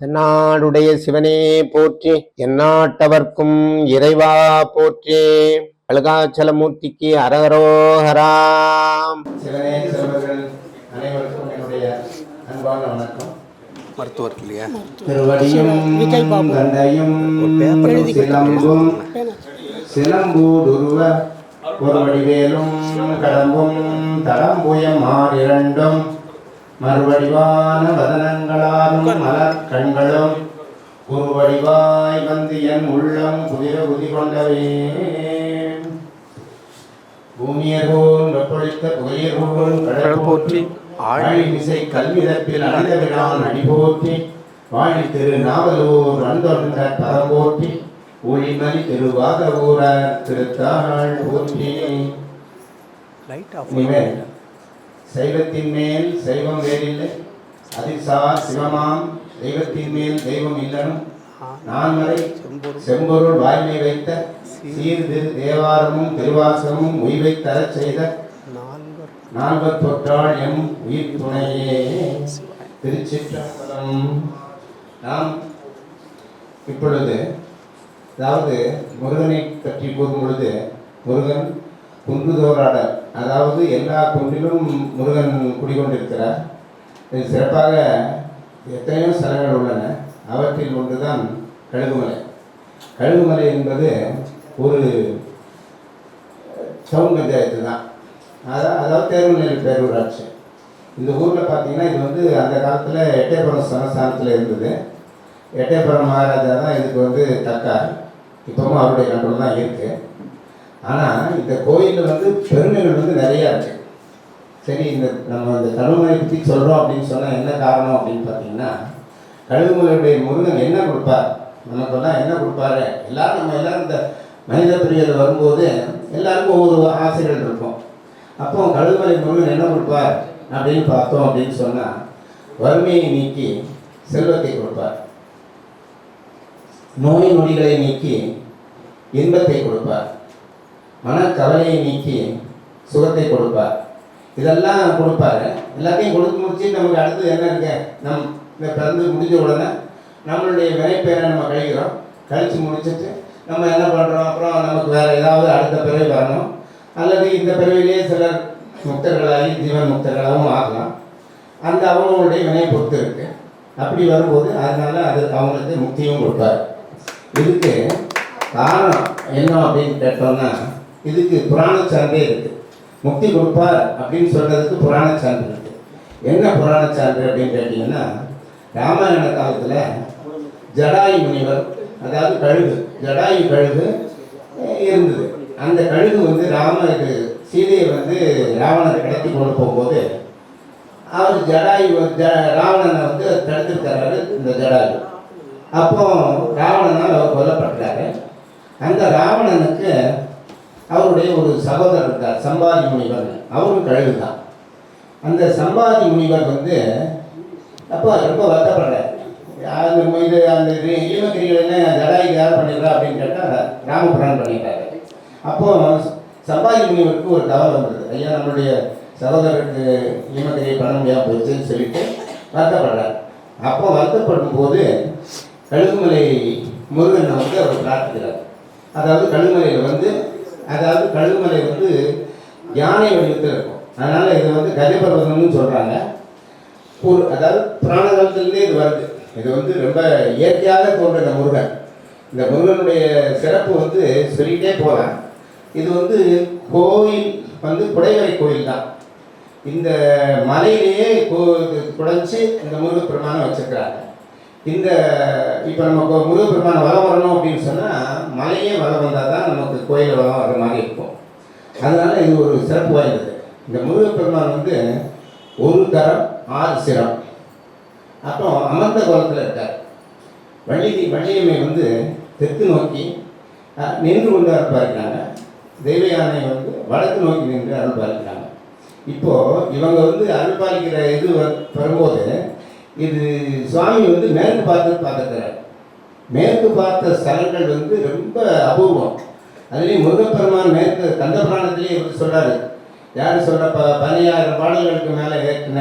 தென்னாடுடைய சிவனே போற்றி எந்நாட்டவர்க்கும் இறைவா போற்றி. அழுகாச்சலமூர்த்திக்கு அரகரோகராம் சிவனே சிவர்கள் அனைவருக்கும் என்னுடைய அன்பான வணக்கம். மருத்துவர் இல்லையா திருவடியும். தந்தையும் சிலம்பும் சிலம்பூடுருவ ஒரு வடிவேலும் கடம்பும் தடம்புயம் ஆறிரண்டும் மறுவடிவான வதனங்களாலும் மலர் கண்களும் குருவடிவாய் வந்து என் உள்ளம் குதிர குதி கொண்டவே. பூமியர்கோன் வெப்பொழித்த புகையர்கோன் கடல் போற்றி ஆழி மிசை கல்விதப்பில் அழித விழான் அடி போற்றி வாழி திரு நாவலூர் வந்தொன்ற தரம் போற்றி ஊர திருத்தாள் போற்றி. லைட் ஆஃப் சைவத்தின் மேல் சைவம் வேறில்லை. அதிசார் சிவமாம் தெய்வத்தின் மேல் தெய்வம் இல்லனும். நான்மறை செம்பொருள் வாய்மை வைத்த சீர்து தேவாரமும் திருவாசமும் உய்வை தரச் செய்த நால்வர் தொற்றாள் எம் உயிர் துணையே. திருச்சிற்றம்பலம். நாம் இப்பொழுது அதாவது முருகனை பற்றி கூறும் பொழுது முருகன் குன்றுதோராட அதாவது எல்லா குன்றிலும் முருகன் குடிகொண்டிருக்கிறார். இது சிறப்பாக எத்தனையோ ஸ்தலங்கள் உள்ளன. அவற்றில் ஒன்றுதான் கழுகுமலை. கழுகுமலை என்பது ஒரு டவுன் பஞ்சாயத்து தான் அதான் அதாவது தேர்வுநிலை பேரூராட்சி. இந்த ஊரில் பார்த்தீங்கன்னா இது வந்து அந்த காலத்தில் எட்டயபுரம் சமஸ்தானத்தில் இருந்தது. எட்டயபுரம் மகாராஜா தான் இதுக்கு வந்து தக்கார் இப்போவும் அவருடைய கண்ட்ரோல் தான் இருக்குது ஆனால் இந்த கோயிலில் வந்து பெருமைகள் வந்து நிறையா இருக்குது சரி இந்த நம்ம இந்த கழுவுமலை பற்றி சொல்கிறோம் அப்படின்னு சொன்னால் என்ன காரணம் அப்படின்னு பார்த்தீங்கன்னா கழுவுமலையுடைய முருகன் என்ன கொடுப்பார்? நமக்கெல்லாம் என்ன கொடுப்பாரு? எல்லாரும் நம்ம எல்லாரும் இந்த மனித பிரியர் வரும்போது எல்லாருக்கும் ஒவ்வொரு ஆசைகள் இருக்கும். அப்போ கழுவுமலை முருகன் என்ன கொடுப்பார் அப்படின்னு பார்த்தோம் அப்படின்னு சொன்னால் வறுமையை நீக்கி செல்வத்தை கொடுப்பார். நோய் நொடிகளை நீக்கி இன்பத்தை கொடுப்பார். மனக்கவலையை நீக்கி சுகத்தை கொடுப்பார். இதெல்லாம் கொடுப்பாரு. எல்லாத்தையும் கொடுத்து முடிச்சு நமக்கு அடுத்து என்ன இருக்கு? நம் இந்த பிறந்து முடிஞ்ச உடனே நம்மளுடைய வினைப்பேரை நம்ம கழிக்கிறோம். கழித்து முடிச்சுட்டு நம்ம என்ன பண்ணுறோம் அப்புறம் நமக்கு வேறு ஏதாவது அடுத்த பிறவி வரணும். அல்லது இந்த பிறவிலேயே சிலர் முக்தர்களாகி ஜீவன் முக்தர்களாகவும் ஆகலாம். அந்த அவங்களுடைய வினையை பொறுத்து இருக்கு. அப்படி வரும்போது அதனால அது அவங்களுக்கு முக்தியும் கொடுப்பார். இதுக்கு காரணம் என்ன அப்படின்னு கேட்டோம்னா இதுக்கு புராண சான்றே இருக்கு. முக்தி கொடுப்பார் அப்படின்னு சொல்றதுக்கு புராண சான்று இருக்கு. என்ன புராண சான்று அப்படின்னு கேட்டீங்கன்னா ராமாயண காலத்தில் ஜடாயு முனிவர் அதாவது கழுகு ஜடாயு கழுகு இருந்தது. அந்த கழுகு வந்து ராம இது சீதையை வந்து ராவணனை கடத்தி கொண்டு போகும்போது அவர் ஜடாயு ஜ- ராவணனை வந்து தடுத்திருக்கிறாரு இந்த ஜடாயு. அப்போ ராவணனால் அவர் கொல்லப்பட்டாரு. அந்த ராவணனுக்கு அவருடைய ஒரு சகோதரர் இருக்கார் சம்பாதி முனிவர். அவரும் கழுகு தான் அந்த சம்பாதி முனிவர் வந்து அப்போ ரொம்ப வருத்தப்படுறார். அந்த மு- இது அந்த ஈமகிரிகள் ஜடாய்க்கு யார் பண்ணிடுறா அப்படின்னு கேட்டால் ராமபுரான் பண்ணிட்டாரு. அப்போ சம்பாதி முனிவருக்கு ஒரு தவறு வந்தது. ஐயா நம்மளுடைய சகோதரருக்கு ஈமகிரியை பண்ண முடியாமல் போச்சுன்னு சொல்லிட்டு வருத்தப்படுறார். அப்போ வருத்தப்படும் போது கழுகுமலை முருகனை வந்து அவர் பிரார்த்திக்கிறார். அதாவது கழுகுமலையில் வந்து அதாவது கழுகுமலை வந்து யானை வடிவத்தில் இருக்கும். அதனால் இதை வந்து கஜபர்வதம்னு சொல்கிறாங்க ஒரு அதாவது புராண காலத்துலேருந்தே இது வருது. இது வந்து ரொம்ப இயற்கையாக தோன்றின முருகன். இந்த முருகனுடைய சிறப்பு வந்து சொல்லிகிட்டே போகலாம். இது வந்து கோயில் வந்து குடைவரை கோயில் தான். இந்த மலையிலேயே கோ குடைச்சி இந்த முருகப்பெருமானை வச்சுருக்கிறாங்க. இந்த இப்போ நம்ம முருகப்பெருமான வளம் வரணும் அப்படின்னு சொன்னால் மலையே வளம் வந்தால் தான் நமக்கு கோயில் வளம் வர மாதிரி இருக்கும். அதனால் இது ஒரு சிறப்பு வாய்ந்தது. இந்த முருகப்பெருமான் வந்து ஒரு தரம் ஆறு சிரம். அப்புறம் அமர்ந்த கோலத்தில் இருக்கார். வள்ளி வள்ளியம்மை வந்து தெற்கு நோக்கி நின்று கொண்டு அறுப்பாருக்கிறாங்க தேவயானை வந்து வடக்கு நோக்கி நின்று அருள்பார்க்கிறாங்க இப்போது இவங்க வந்து அருள்பாலிக்கிற இது வ- வரும்போது இது சுவாமி வந்து மேற்கு பார்த்து பார்த்துக்கிறார் மேற்கு பார்த்த ஸ்தலங்கள் வந்து ரொம்ப அபூர்வம். அதுலேயும் முருகப்பெருமான் மேற்கு கந்த புராணத்திலேயே இவர் சொல்கிறார் யார் சொல்கிற ப பதினாயிரம் பாடல்களுக்கு மேலே ஏற்றின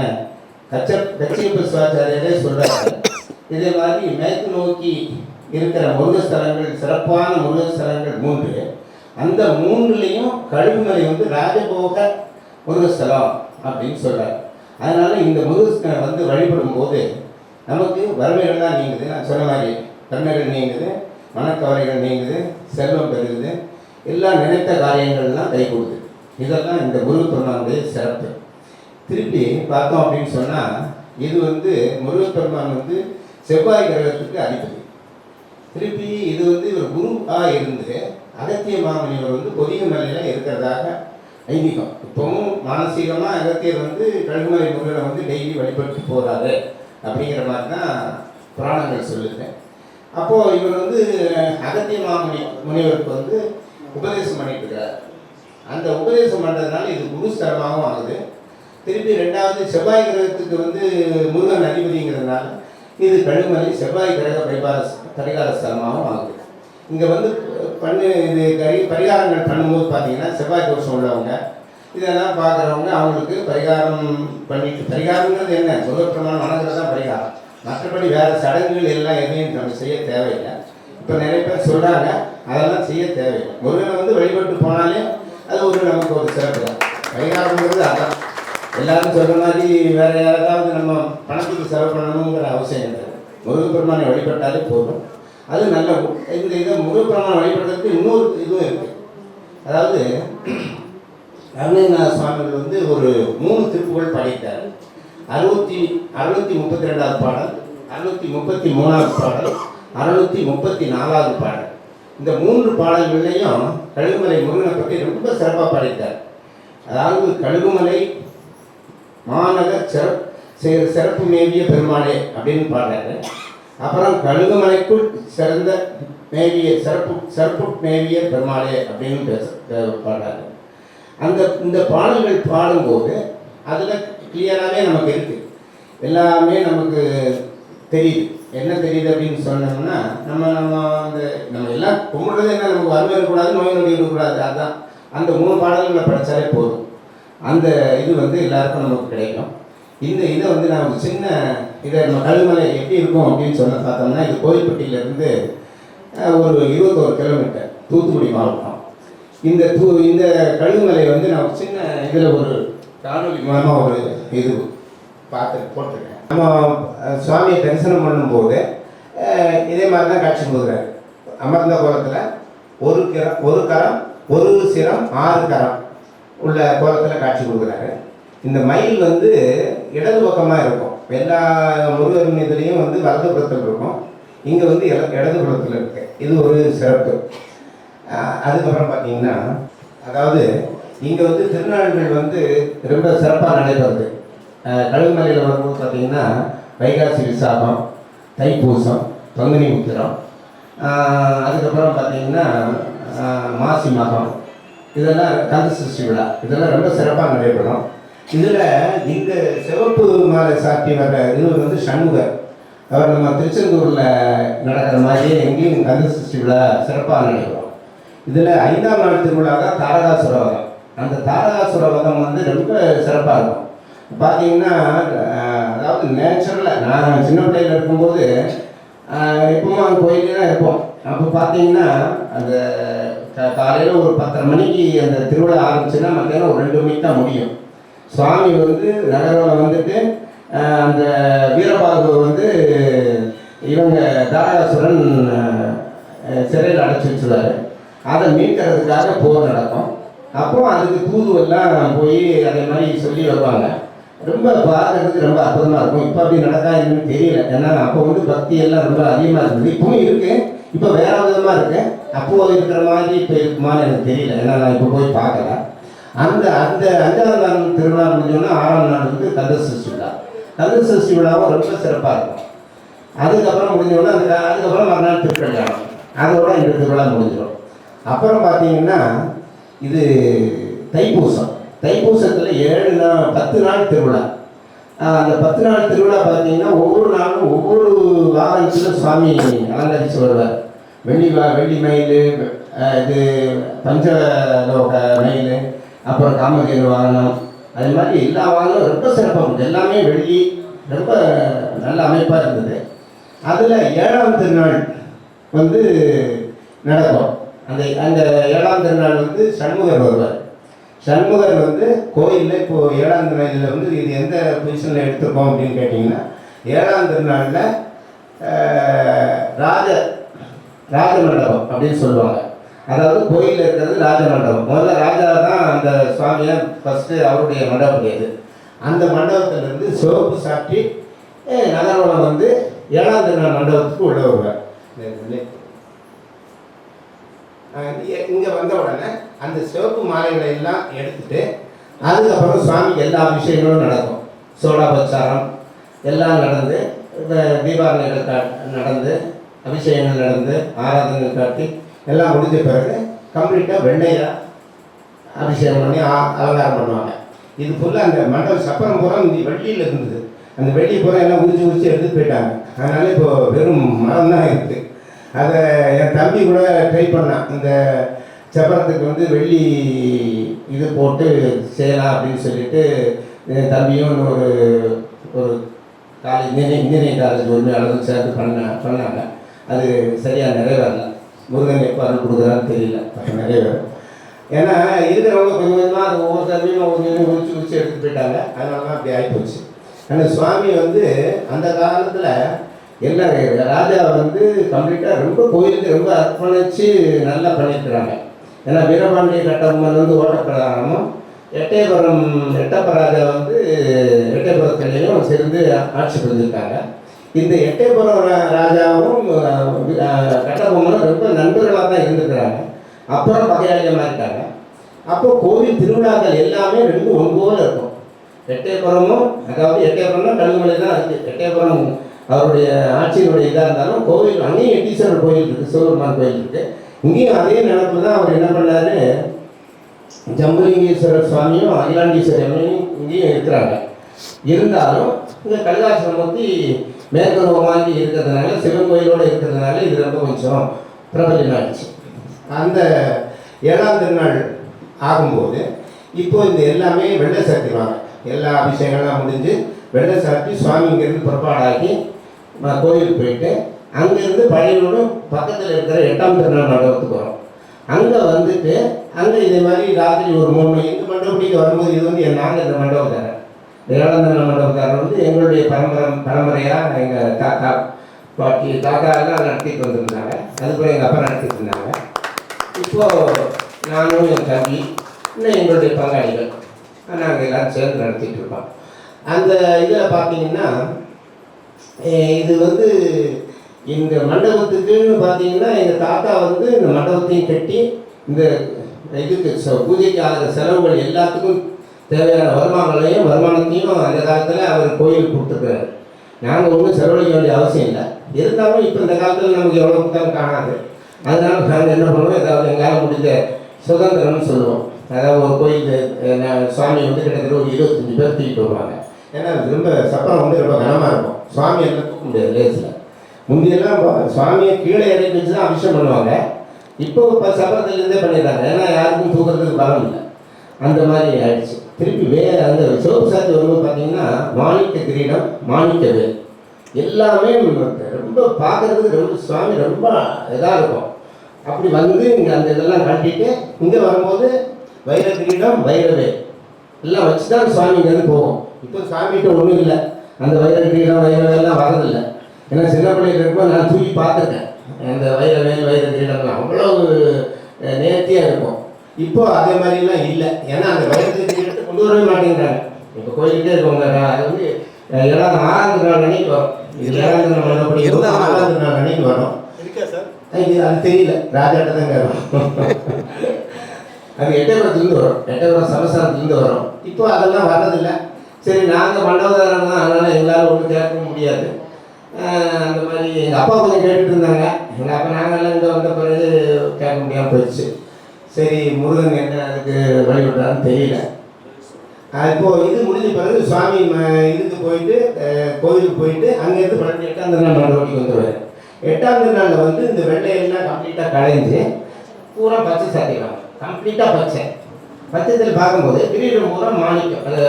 கச்ச கச்சியப்ப சிவாச்சாரியரே சொல்கிறாரு இதே மாதிரி மேற்கு நோக்கி இருக்கிற முருகஸ்தலங்கள் சிறப்பான முருகஸ்தலங்கள் மூன்று. அந்த மூன்றுலேயும் கழுகுமலை வந்து ராஜபோக முருகஸ்தலம் அப்படின்னு சொல்கிறார் அதனால் இந்த முருகஸ்கரை வந்து வழிபடும் போது நமக்கு வறுமைகள்லாம் நீங்குது. நான் சொன்ன மாதிரி கண்மைகள் நீங்குது மனக்கவலைகள் நீங்குது செல்வம் பெருகுது. எல்லாம் நினைத்த காரியங்கள்லாம் கை கொடுக்குது. இதெல்லாம் இந்த முருகப்பெருமானுடைய சிறப்பு. திருப்பி பார்த்தோம் அப்படின்னு சொன்னால் இது வந்து முருகப்பெருமான் வந்து செவ்வாய் கிரகத்துக்கு அதிபதி. திருப்பி இது வந்து இவர் குருவாக இருந்து அகத்திய மாமனிவர் வந்து பொதிய மலையில் இருக்கிறதாக ஐதீகம். இப்போவும் மானசீகமாக அகத்தியர் வந்து கழுகுமலை முருகனை வந்து டெய்லி வழிபட்டு போகிறாரு அப்படிங்கிற மாதிரி தான் புராணங்கள் சொல்லுது. அப்போது இவர் வந்து அகத்திய மாமுனி முனிவருக்கு வந்து உபதேசம் பண்ணிட்டு இருக்கிறார் அந்த உபதேசம் பண்ணுறதுனால இது குருஸ்தரமாகவும் ஆகுது. திருப்பி ரெண்டாவது செவ்வாய் கிரகத்துக்கு வந்து முருகன் அதிபதிங்கிறதுனால இது கழுமலை செவ்வாய் கிரக பரிகார பரிகார ஸ்தலமாகவும் ஆகுது. இங்கே வந்து பண்ணு இது கரி பரிகாரங்கள் பண்ணும்போது பார்த்தீங்கன்னா செவ்வாய் தோஷம் உள்ளவங்க இதெல்லாம் பார்க்குறவங்க அவங்களுக்கு பரிகாரம் பண்ணிட்டு பரிகாரங்கிறது என்ன? முருகப்பிரமாணம் வணங்குறது தான் பரிகாரம். மற்றபடி வேறு சடங்குகள் எல்லாம் எதையும் நம்ம செய்ய தேவையில்லை. இப்போ நிறைய பேர் சொல்கிறாங்க அதெல்லாம் செய்ய தேவையில்லை. முருகனை வந்து வழிபட்டு போனாலே அது ஒரு நமக்கு ஒரு சிறப்பு தான். பரிகாரங்கிறது அதான். எல்லாரும் சொல்கிற மாதிரி வேறு யாராவது நம்ம பணத்துக்கு செலவு பண்ணணுங்கிற அவசியம் இல்லை. முருகப்பெருமானை வழிபட்டாலே போதும். அது நல்ல இந்த இதை முருகப்பெருமானை வழிபடுறதுக்கு இன்னொரு இதுவும் இருக்கு. அதாவது ரங்கநாத சுவாமிகள் வந்து ஒரு மூணு திருப்புகள் படைத்தார். அறுபத்தி அறுநூத்தி முப்பத்தி ரெண்டாவது பாடல் அறுநூத்தி முப்பத்தி மூணாவது பாடல் அறுநூத்தி முப்பத்தி நாலாவது பாடல். இந்த மூன்று பாடல்களையும் கழுகுமலை முருகனை பற்றி ரொம்ப சிறப்பாக படைத்தார். அதாவது கழுகுமலை மாநகர் சிறப் சிறப்பு மேவிய பெருமாளே அப்படின்னு பாடுறாரு. அப்புறம் கழுகுமலைக்குள் சிறந்த மேவிய சிறப்பு சிறப்பு மேவிய பெருமாளே அப்படின்னு பேச பாடுறாங்க அந்த இந்த பாடல்கள் பாடும்போது அதில் கிளியராகவே நமக்கு இருக்குது எல்லாமே நமக்கு தெரியுது. என்ன தெரியுது அப்படின்னு சொன்னோம்னா நம்ம நம்ம அந்த நம்ம எல்லாம் கும்பிடுறது என்ன? நமக்கு வறுமை இருக்கக்கூடாது நோய் நொடி இருக்கக்கூடாது. அதுதான் அந்த மூணு பாடல்களை படித்தாலே போதும். அந்த இது வந்து எல்லாருக்கும் நமக்கு கிடைக்கும். இந்த இதை வந்து நான் சின்ன இதை நம்ம கல்மலை எப்படி இருக்கும் அப்படின்னு சொன்ன பார்த்தோம்னா இது கோயில்பட்டியிலேருந்து ஒரு இருபத்தோரு கிலோமீட்டர் தூத்துக்குடி மாவட்டம். இந்த தூ இந்த கழுகுமலை வந்து நான் சின்ன இதில் ஒரு காணொலி மூலமாக ஒரு இது பார்த்து போட்டிருக்கேன். நம்ம சுவாமியை தரிசனம் பண்ணும்போது இதே மாதிரி தான் காட்சி கொடுக்குறாரு. அமர்ந்த கோலத்தில் ஒரு கிரம் ஒரு கரம் ஒரு சிரம் ஆறு கரம் உள்ள கோலத்தில் காட்சி கொடுக்குறாரு. இந்த மயில் வந்து இடது பக்கமாக இருக்கும். எல்லா முருகன் இதுலேயும் வந்து வலது புறத்தில் இருக்கும். இங்கே வந்து இடது புறத்தில் இருக்கு. இது ஒரு சிறப்பு. அதுக்கப்புறம் பார்த்தீங்கன்னா அதாவது இங்கே வந்து திருநாள்கள் வந்து ரொம்ப சிறப்பாக நடைபெறுது. கழுகுமலையில் வரும்போது பார்த்தீங்கன்னா வைகாசி விசாகம் தைப்பூசம் பங்குனி உத்திரம் அதுக்கப்புறம் பார்த்தீங்கன்னா மாசி மகம் இதெல்லாம் கந்த சஷ்டி விழா. இதெல்லாம் ரொம்ப சிறப்பாக நடைபெறும். இதில் இந்த சிவப்பு மாலை சாத்தி வர்ற இது வந்து சண்முகர். அவர் நம்ம திருச்செந்தூரில் நடக்கிற மாதிரியே எங்கேயும் கந்த சஷ்டி விழா சிறப்பாக நடைபெறும். இதில் ஐந்தாம் நாள் திருவிழா தான் தாரகாசுர வதம். அந்த தாரகாசுர வதம் வந்து ரொம்ப சிறப்பாக இருக்கும். பார்த்தீங்கன்னா அதாவது நேச்சுரலாக நான் சின்ன பிள்ளையில் இருக்கும்போது ஆஹ் எப்பவும் அங்கே போயிட்டு தான் இருப்போம். அப்போ பார்த்தீங்கன்னா அந்த காலையில் ஒரு பத்தரை மணிக்கு அந்த திருவிழா ஆரம்பிச்சுன்னா மத்தியானம் ஒரு ரெண்டு மணிக்கு தான் முடியும். சுவாமி வந்து நகரில் வந்துட்டு அந்த வீரபாகு வந்து இவங்க தாராசுரன் சிறையில் அடைச்சி வச்சுருவாரு அதை மீட்கிறதுக்காக போர் நடக்கும். அப்புறம் அதுக்கு தூதுவெல்லாம் போய் அதே மாதிரி சொல்லி வருவாங்க. ரொம்ப பார்க்கறதுக்கு ரொம்ப அற்புதமாக இருக்கும். இப்போ அப்படி நடக்கா என்னன்னு தெரியல. ஏன்னா அப்போ வந்து பக்தி எல்லாம் ரொம்ப அதிகமாக இருந்தது. இப்பவும் இருக்கு. இப்போ வேற விதமாக இருக்கு. அப்போது இருக்கிற மாதிரி இப்போ இருக்குமான்னு எனக்கு தெரியல. ஏன்னா நான் இப்போ போய் பார்க்கல. அந்த அந்த அஞ்சாவது நாள் திருவிழா முடிஞ்சோன்னா ஆறாம் நாள் வந்து கந்த சஷ்டி விழா. கந்த சஷ்டி விழாவும் ரொம்ப சிறப்பாக இருக்கும். அதுக்கப்புறம் முடிஞ்சோன்னா அதுக்கு அதுக்கப்புறம் மறுநாள் திருக்கல்யாணம். அதோட இந்த திருவிழா முடிஞ்சிடும். அப்புறம் பார்த்தீங்கன்னா இது தைப்பூசம். தைப்பூசத்தில் ஏழு நாள் பத்து நாள் திருவிழா. அந்த பத்து நாள் திருவிழா பார்த்தீங்கன்னா ஒவ்வொரு நாளும் ஒவ்வொரு வாகனத்திலும் சுவாமி அலங்கரித்து வருவார். வெள்ளி வா வெள்ளி மயில் இது பஞ்சலோக மயில் அப்புறம் காமதேனு வாகனம் அது மாதிரி எல்லா வாகனமும் ரொம்ப சிறப்பாக இருந்தது. எல்லாமே வெள்ளி ரொம்ப நல்ல அமைப்பாக இருந்தது. அதில் ஏழாம் திருநாள் வந்து நடக்கும். அந்த அந்த ஏழாம் திருநாள் வந்து சண்முகர் வருவார். சண்முகர் வந்து கோயிலில் இப்போது ஏழாம் திருநாளில் வந்து இது எந்த பொசிஷனில் எடுத்துருக்கோம் அப்படின்னு கேட்டிங்கன்னா ஏழாம் திருநாளில் ராஜ ராஜ மண்டபம் அப்படின்னு சொல்லுவாங்க. அதாவது கோயிலில் இருக்கிறது ராஜ மண்டபம் முதல்ல ராஜா தான் அந்த சுவாமியை ஃபஸ்ட்டு அவருடைய மண்டபம் இது. அந்த மண்டபத்திலிருந்து சிவப்பு சாற்றி அஹ், வந்து ஏழாம் திருநாள் மண்டபத்துக்கு உள்ள வருவார். இங்கே வந்த உடனே அந்த சிவப்பு மாலைகளை எல்லாம் எடுத்துட்டு அதுக்கப்புறம் சுவாமிக்கு எல்லா விஷயங்களும் நடக்கும். சோடா பிரச்சாரம் எல்லாம் நடந்து இந்த தீபாவளிகள் நடந்து அபிஷேகங்கள் நடந்து ஆராதனைகள் காட்டி எல்லாம் முடிஞ்ச பிறகு கம்ப்ளீட்டாக வெண்ணெயை அபிஷேகம் பண்ணி ஆ- அலங்காரம் பண்ணுவாங்க. இது ஃபுல்லாக அந்த மண்டபம் சப்பரம் பூரா இந்த வெள்ளியில் இருந்தது. அந்த வெள்ளி பூரா எல்லாம் உரிச்சு உரிச்சு எடுத்துகிட்டு போயிட்டாங்க. அதனால இப்போ வெறும் மரம் தான் இருக்குது அதை என் தம்பி கூட ட்ரை பண்ணான். இந்த சப்பரத்துக்கு வந்து வெள்ளி இது போட்டு செய்யலாம் அப்படின்னு சொல்லிட்டு என் தம்பியும் ஒரு ஒரு காலேஜ் இன்ஜினியரிங் இன்ஜினியரிங் காலேஜ் உரிமையாளரும் சேர்ந்து பண்ண பண்ணாங்க. அது சரியாக நிறைவேறல. முருகன் எப்போ அருள் கொடுக்குறான்னு தெரியல நிறைய பேர். ஏன்னா இருக்கிறவங்க கொஞ்சம் கொஞ்சமாக அது ஒவ்வொரு தடவையும் ஒவ்வொரு கொஞ்சம் உரிச்சு உரிச்சு எடுத்துகிட்டு போயிட்டாங்க. அதனால தான் அப்படி ஆகிப்போச்சு ஆனால் சுவாமி வந்து அந்த காலத்தில் என்ன ராஜா வந்து கம்ப்ளீட்டாக ரொம்ப கோயிலுக்கு ரொம்ப அர்ப்பணித்து நல்லா பண்ணிட்டுறாங்க ஏன்னா வீரபாண்டிய கட்டபொம்மன் வந்து ஓட்டப்பிரதானமும் எட்டயபுரம் எட்டப்ப ராஜா வந்து எட்டயபுரத்துலேயும் சேர்ந்து ஆட்சி புரிஞ்சிருக்காங்க. இந்த எட்டயபுரம் ராஜாவும் கட்டபொம்மனும் ரொம்ப நண்பர்களாக தான் இருந்திருக்கிறாங்க. அப்புறம் பகையாளியாக இருக்காங்க. அப்போ கோவில் திருவிழாக்கள் எல்லாமே ரெண்டு ஒன்போல இருக்கும். எட்டயபுரமும் அதாவது எட்டயபுரம்னா கல்லுமலை தான் இருக்குது எட்டயபுரம் அவருடைய ஆட்சியினுடைய இதாக இருந்தாலும் கோவில் அங்கேயும் எட்டீஸ்வரர் கோயில் இருக்குது சிவபெருமான் கோயில் இருக்குது இங்கேயும் அதே நினப்பு தான் அவர் என்ன பண்ணாரு? ஜம்புலிங்கேஸ்வரர் சுவாமியும் அகிலாண்டீஸ்வரரும் இங்கேயும் இருக்கிறாங்க. இருந்தாலும் இந்த கலிதாசனமூர்த்தி மேற்கு வாங்கி இருக்கிறதுனால சிவன் கோயிலோடு இருக்கிறதுனால இது ரொம்ப கொஞ்சம் பிரபலமாகிடுச்சு அந்த ஏழாம் திருநாள் ஆகும்போது இப்போ இந்த எல்லாமே வெள்ளை சாத்திடுவாங்க எல்லா அபிஷேகம்லாம் முடிஞ்சு வெள்ளை சாத்தி சுவாமிங்கிறது இங்கேருந்து புறப்பாடாக்கி கோயிலுக்கு போயிட்டு அங்கேருந்து பழையோடு பக்கத்தில் இருக்கிற எட்டாம் திருநாள் மண்டபத்துக்கு வரும். அங்கே வந்துட்டு அங்கே இதே மாதிரி ராத்திரி ஒரு மூணு மணி எங்கள் மண்டபத்துக்கு வரும்போது இது வந்து என் நாங்கள் இந்த மண்டபம் இந்த ஏழாம் மண்டபக்காரர் வந்து எங்களுடைய பரம்பரை பரம்பரையாக எங்கள் தாத்தா பாட்டி தாத்தா எல்லாம் நடத்திட்டு வந்திருந்தாங்க. அதுக்கப்புறம் எங்கள் அப்பா நடத்திட்டு இருந்தாங்க. இப்போது நானும் என் தம்பி இன்னும் எங்களுடைய பங்காளிகள் நாங்கள் எல்லாரும் சேர்ந்து நடத்திட்டு இருக்கோம். அந்த இதில் பார்த்தீங்கன்னா இது வந்து இந்த மண்டபத்துக்குன்னு பார்த்தீங்கன்னா எங்கள் தாத்தா வந்து இந்த மண்டபத்தையும் கட்டி இந்த இதுக்கு ச- பூஜைக்கு ஆகிற செலவுகள் எல்லாத்துக்கும் தேவையான வருமானங்களையும் வருமானத்தையும் அந்த காலத்தில் அவர் கோயிலுக்கு கொடுத்துருக்காரு நாங்கள் ஒன்றும் செலவழிக்க வேண்டிய அவசியம் இல்லை. இருந்தாலும் இப்போ இந்த காலத்தில் நமக்கு எவ்வளோ கொடுத்தாலும் காணாது. அதனால நாங்கள் என்ன பண்ணுவோம்? ஏதாவது எங்களால் முடிஞ்ச சுதந்திரம்னு சொல்லுவோம். அதாவது ஒரு கோயில் சுவாமி வந்து கிட்டத்தட்ட ஒரு இருபத்தஞ்சி பேர் தூக்கிட்டு வருவாங்க. ஏன்னா ரொம்ப சப்பரம் வந்து ரொம்ப கனமாக இருக்கும். சுவாமி எல்லாம் தூக்க முடியாது லேஸில். முந்தையெல்லாம் சுவாமியை கீழே இறக்கி வச்சு தான் அபிஷேகம் பண்ணுவாங்க. இப்போ இப்போ சப்பரத்துலேருந்தே பண்ணிடுறாங்க. ஏன்னா யாருக்கும் தூக்கிறதுக்கு பலம் இல்லை. அந்த மாதிரி ஆயிடுச்சு. திருப்பி வேற அந்த சிவப்பு சாத்தி வரும்போது பார்த்தீங்கன்னா மாணிக்க கிரீடம் மாணிக்க வேல் எல்லாமே ரொம்ப பார்க்கறதுக்கு ரொம்ப சுவாமி ரொம்ப இதாக இருக்கும். அப்படி வந்து இங்கே அந்த இதெல்லாம் கட்டிட்டு இங்கே வரும்போது வைர கிரீடம் வைரவே. எல்லாம் வச்சு தான் சுவாமி இங்கேருந்து போகும். இப்போ சாமிகிட்ட ஒன்றும் இல்லை. அந்த வைர கிரீடம் வைரவேலாம் வரதில்லை ஏன்னா சின்ன பிள்ளைகள் இருக்கும்போது நான் தூக்கி பார்த்துருக்கேன். அந்த வைரவே வைர கிரீடம்லாம் அவ்வளோ நேர்த்தியாக இருக்கும். இப்போ அதே மாதிரிலாம் இல்லை. ஏன்னா அந்த வைரத்தை கொண்டு வரவே மாட்டேங்கிறாங்க இப்போ கோயிலுக்கே இருக்கவங்க அது வந்து ஏழாம் ஆறாவது நாள் அன்னைக்கு வரும். இது ஏழாவது நாள் இருந்தாலும் ஆறாவது நாள் அன்னைக்கு வரும். இது அது தெரியல. ராஜாட்ட தான் கேட்கணும் அது எட்டயபுரத்துலேருந்து வரும். எட்டயபுரம் சமஸ்தானத்துலேருந்து வரும். இப்போ அதெல்லாம் வர்றதில்ல. சரி நாங்கள் மண்டபதாரம் தான் அதனால் எங்களால் ஒன்றும் கேட்க முடியாது. அந்த மாதிரி எங்கள் அப்பா கொஞ்சம் கேட்டுட்டு இருந்தாங்க. எங்கள் அப்பா நாங்கள்லாம் இங்கே வந்த பிறகு கேட்க முடியாமல் போயிடுச்சு. சரி முருகன் என்ன அதுக்கு வழிவிட்டான்னு தெரியல. இப்போ இது முடிஞ்ச பிறகு சுவாமி ம- இதுக்கு போயிட்டு கோயிலுக்கு போயிட்டு அங்கேருந்து பன்னெண்டு எட்டாம் திருநாள் மண்டபத்துக்கு வந்துடுவார் எட்டாம் திருநாளில் வந்து இந்த வெள்ளையெல்லாம் கம்ப்ளீட்டாக களைஞ்சு பூரா பச்சை சாத்திடுவாங்க. கம்ப்ளீட்டாக பச்சை. பச்சைத்தில் பார்க்கும்போது கிரீடம் பூரா மாணிக்கம் அது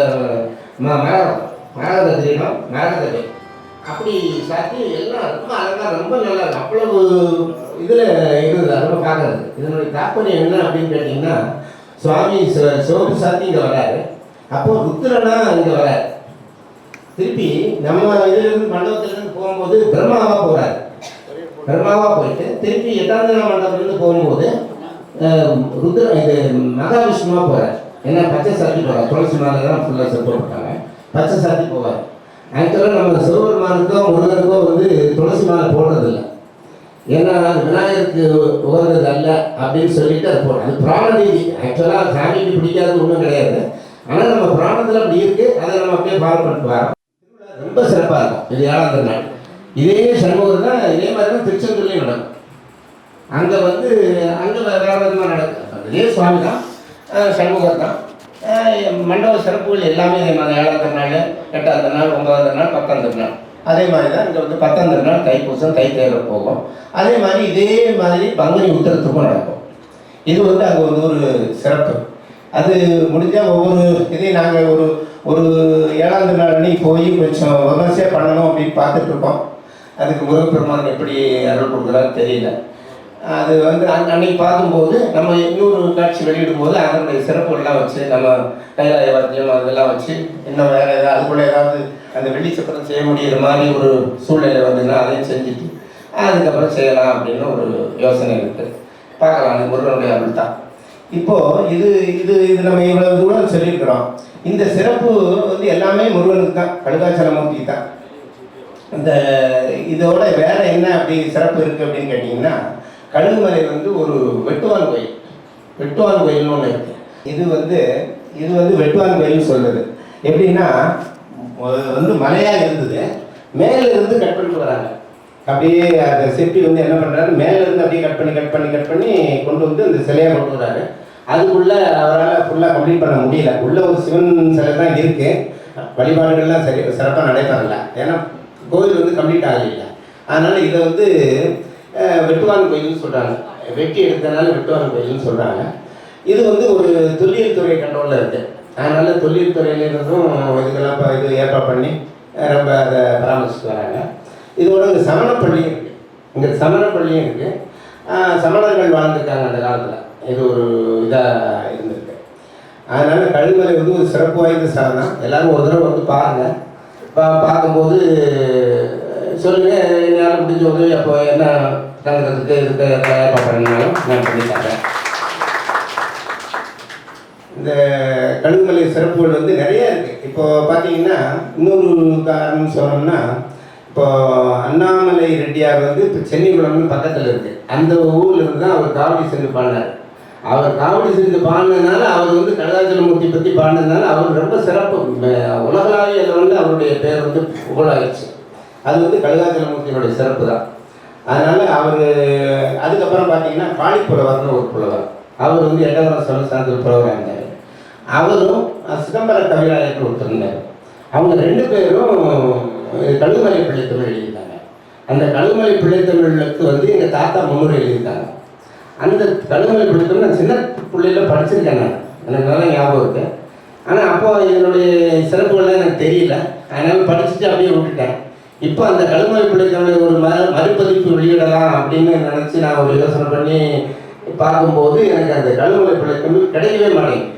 ம- மரகதம் மரகத கிரீடம் அப்படி சாத்தி எல்லாம் ரொம்ப அழகாக ரொம்ப நல்லா இருக்கு. அவ்வளவு இதில் இருந்தது ரொம்ப பார்க்கறது. இதனுடைய தாற்பயம் என்ன அப்படின்னு கேட்டிங்கன்னா சுவாமி சிவப்பு சாத்தி இங்கே வராரு. அப்போ ருத்ரனா இங்கே வர திருப்பி நம்ம இதிலிருந்து மண்டபத்திலிருந்து போகும்போது பிரம்மாவா போறாரு. பிரம்மாவா போயிட்டு திருப்பி எட்டாம் தின மண்டபத்திலிருந்து போகும்போது ருத்ர இது மகாவிஷ்ணுவா போறாரு. ஏன்னா பச்சை சாத்தி போறாரு. துளசி மாலை தான் ஃபுல்லாக செப்போட்டாங்க பச்சை சாத்தி போவார். ஆக்சுவலாக நம்ம சிவபெருமானுக்கோ முருகனுக்கோ வந்து துளசி மாலை போடுறதில்ல. ஏன்னா விநாயகருக்கு உகந்தது அல்ல அப்படின்னு சொல்லிட்டு அது போடுறோம் அது பிராண ரீதி. ஆக்சுவலாக சாமிக்கு பிடிக்காது ஒன்றும் கிடையாது. ஆனால் நம்ம புராணத்தில் அப்படி இருக்கு. அதை நம்ம அப்படியே ஃபாலோ பண்ணிட்டு வரோம். ரொம்ப சிறப்பாக இருக்கும். இது ஏழாம் நாள். இதே சண்முகம் தான் இதே மாதிரி தான் திருச்செந்தூர்லேயும் நடக்கும். அங்கே வந்து அங்கே வேற விதமாக நடக்கும். இதே சுவாமி தான் சண்முகம் தான். மண்டப சிறப்புகள் எல்லாமே இதே மாதிரி. ஏழாம் நாள் எட்டாம் நாள் ஒன்பதாம் நாள் பத்தாம் நாள். அதே மாதிரி தான் இங்கே வந்து பத்தாம் நாள் தைப்பூசம் தைத்தேர் போகும். அதே மாதிரி இதே மாதிரி பங்குனி உத்தரத்துக்கும் நடக்கும். இது வந்து அங்கே வந்து ஒரு சிறப்பு. அது முடிஞ்சால் ஒவ்வொரு இதையும் நாங்கள் ஒரு ஒரு ஏழாம் நாள் அன்னைக்கு போய் கொஞ்சம் விமர்சையாக பண்ணணும் அப்படின்னு பார்த்துட்ருக்கோம் அதுக்கு முருகப்பெருமான் எப்படி அருள் கொடுக்குறான்னு தெரியல. அது வந்து அன் அன்னைக்கு பார்க்கும்போது நம்ம இன்னொரு காட்சி வெளியிடும்போது அதனுடைய சிறப்புகள்லாம் வச்சு நம்ம கைலாய வாத்தியம் அதெல்லாம் வச்சு இன்னும் வேறு ஏதாவது அதுக்குள்ளே ஏதாவது அந்த வெள்ளி சக்கரம் செய்ய முடியிற மாதிரி ஒரு சூழ்நிலை வந்ததுன்னா அதையும் செஞ்சுட்டு அதுக்கப்புறம் செய்யலாம் அப்படின்னு ஒரு யோசனை இருக்குது பார்க்கலாம் அது முருகனுடைய அருள் தான். இப்போ இது இது இது நம்ம இவ்வளவு தூரம் சொல்லியிருக்கிறோம். இந்த சிறப்பு வந்து எல்லாமே முருகனுக்கு தான் கடுகாச்சலமூர்த்தி தான். இந்த இதோட வேற என்ன அப்படி சிறப்பு இருக்கு அப்படின்னு கேட்டிங்கன்னா கழுகுமலை வந்து ஒரு வெட்டுவான் கோயில். வெட்டுவான் கோயில்னு ஒன்று இருக்கு. இது வந்து இது வந்து வெட்டுவான் கோயில்னு சொல்றது. எப்படின்னா வந்து மலையாக இருந்தது. மேலே இருந்து கட் பண்ணிட்டு வராங்க. அப்படியே அந்த சிற்பி வந்து என்ன பண்ணுறாரு மேலே இருந்து அப்படியே கட் பண்ணி கட் பண்ணி கட் பண்ணி கொண்டு வந்து அந்த சிலையை கொண்டு வராரு. அதுக்குள்ள அவரால் ஃபுல்லாக கம்ப்ளீட் பண்ண முடியல. உள்ள ஒரு சிவன் சிலை தான் இருக்குது வழிபாடுகள்லாம் சரி சிறப்பாக நடைபெறலை. ஏன்னா கோவில் வந்து கம்ப்ளீட் ஆகலை அதனால் இதை வந்து வெட்டுவான் கோயில்னு சொல்கிறாங்க வெட்டி எடுத்தனால வெட்டுவான் கோயில்னு சொல்கிறாங்க இது வந்து ஒரு தொல்லியல் துறை கண்ட்ரோலில் இருக்குது அதனால் தொல்லியல் துறையிலிருந்தும் இதுக்கெல்லாம் இப்போ இது ஏற்பாடு பண்ணி ரொம்ப அதை பராமரிச்சுட்டு வராங்க. இதோட இந்த சமணப்பள்ளியும் இருக்குது இங்கே சமணப்பள்ளியும் இருக்குது சமணர்கள் வாழ்ந்துருக்காங்க அந்த காலத்தில். இது ஒரு இதாக இருந்திருக்கு. அதனால் கழுமலை வந்து ஒரு சிறப்பு வாய்ந்த ஸ்தலம் தான் எல்லாரும் ஒரு தடவை வந்து பாருங்கள் பா பார்க்கும்போது சொல்லுங்கள் என்னால் முடிஞ்ச உதவி அப்போ என்ன தங்குறதுக்கு இருக்க தயார் பண்ணுறதுனாலும் நான் பண்ணி தரேன். இந்த கழுகுமலை சிறப்புகள் வந்து நிறைய இருக்குது இப்போது பார்த்தீங்கன்னா இன்னொரு காரணம் சொன்னோம்னா இப்போ அண்ணாமலை ரெட்டியார் வந்து இப்போ சென்னை குளம்னு பக்கத்தில் இருக்குது அந்த ஊரில் இருந்து தான் அவர் காவடி சென்று பண்ணார் அவர் காவடி சேர்ந்து பாடினதுனால அவர் வந்து கடலாச்சலமூர்த்தி பற்றி பாடினதுனால அவர் ரொம்ப சிறப்பு. உலகளாவிய வந்து அவருடைய பேர் வந்து புகழாயிடுச்சு. அது வந்து கடுகாச்சலமூர்த்தியினுடைய சிறப்பு தான். அதனால் அவர் அதுக்கப்புறம் பார்த்தீங்கன்னா காளிப்புலவர்னு ஒரு புலவர். அவர் வந்து எட்டவரம் சொல்ல சார்ந்த புலவராக இருந்தார். அவரும் சிதம்பர கவிராயர் ஒருத்தர் இருந்தார். அவங்க ரெண்டு பேரும் கழுமலை பிள்ளைத்தமிழ் எழுதியிருந்தாங்க. அந்த கழுமலை பிள்ளைத்தமிழுக்கு வந்து எங்கள் தாத்தா முன்னுரை எழுதியிருந்தாங்க. அந்த கழுகுமலை பிள்ளைத்தமிழ் நான் சின்ன பிள்ளையில படிச்சிருக்கேன் நான். எனக்கு நல்லா ஞாபகம் இருக்கு. ஆனால் அப்போ என்னுடைய சிறப்புகள்லாம் எனக்கு தெரியல. அதனால படிச்சுட்டு அப்படியே விட்டுட்டேன். இப்போ அந்த கழுகுமலை பிள்ளைத்தமிழ் ஒரு ம மறுபதிப்பு வெளியிடலாம் அப்படின்னு நினச்சி நான் ஒரு யோசனை பண்ணி பார்க்கும்போது எனக்கு அந்த கழுகுமலை பிள்ளைத்தமிழ் கிடைக்கவே மாட்டேங்குது.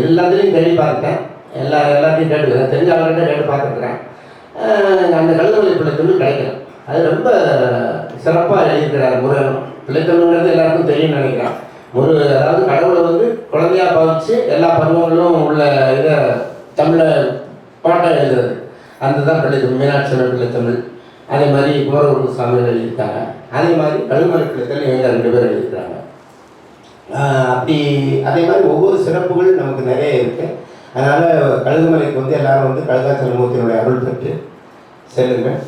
எல்லாத்துலேயும் தேடி பார்த்தேன் எல்லா எல்லாத்தையும் கேட்டு தெரிஞ்ச அவர்கிட்ட கேட்டு பார்த்துருக்குறேன் அந்த கழுகுமலை பிள்ளைத்தமிழ் கிடைக்கல. அது ரொம்ப சிறப்பாக எழுதியிருக்கிறார் முருகன். பிள்ளைத்தமிழ்ங்கிறது எல்லாருக்கும் தெரியும்னு நினைக்கிறான். ஒரு அதாவது கடவுளை வந்து குழந்தையாக பாவிச்சு எல்லா பருவங்களும் உள்ள இதை தமிழை பாட்டை எழுதுறது. அந்த தான் பிள்ளைத்தமிழ் மீனாட்சி பிள்ளைத்தமிழ். அதே மாதிரி குமரகுரு சாமியில் எழுதியிருக்காங்க. அதே மாதிரி கழுகுமலை பிள்ளைத்தமிழ் இவங்க ரெண்டு பேரும் எழுதியிருக்காங்க அப்படி அதே மாதிரி ஒவ்வொரு சிறப்புகள் நமக்கு நிறைய இருக்குது அதனால் கழுகுமலைக்கு வந்து எல்லாரும் வந்து கழுகாச்சலமூர்த்தியினுடைய அருள் பெற்று செல்லுங்கள்.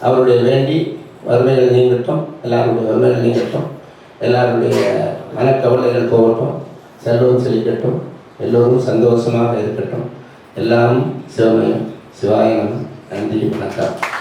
அவருடைய வேண்டி வறுமைகள் நீங்கட்டும் எல்லாருடைய வறுமைகள் நீங்கட்டும் எல்லாருடைய மனக்கவலைகள் போகட்டும் செல்வம் செழிக்கட்டும் எல்லோரும் சந்தோஷமாக இருக்கட்டும். எல்லாம் சிவமயம் சிவாயம் நன்றி வணக்கம்.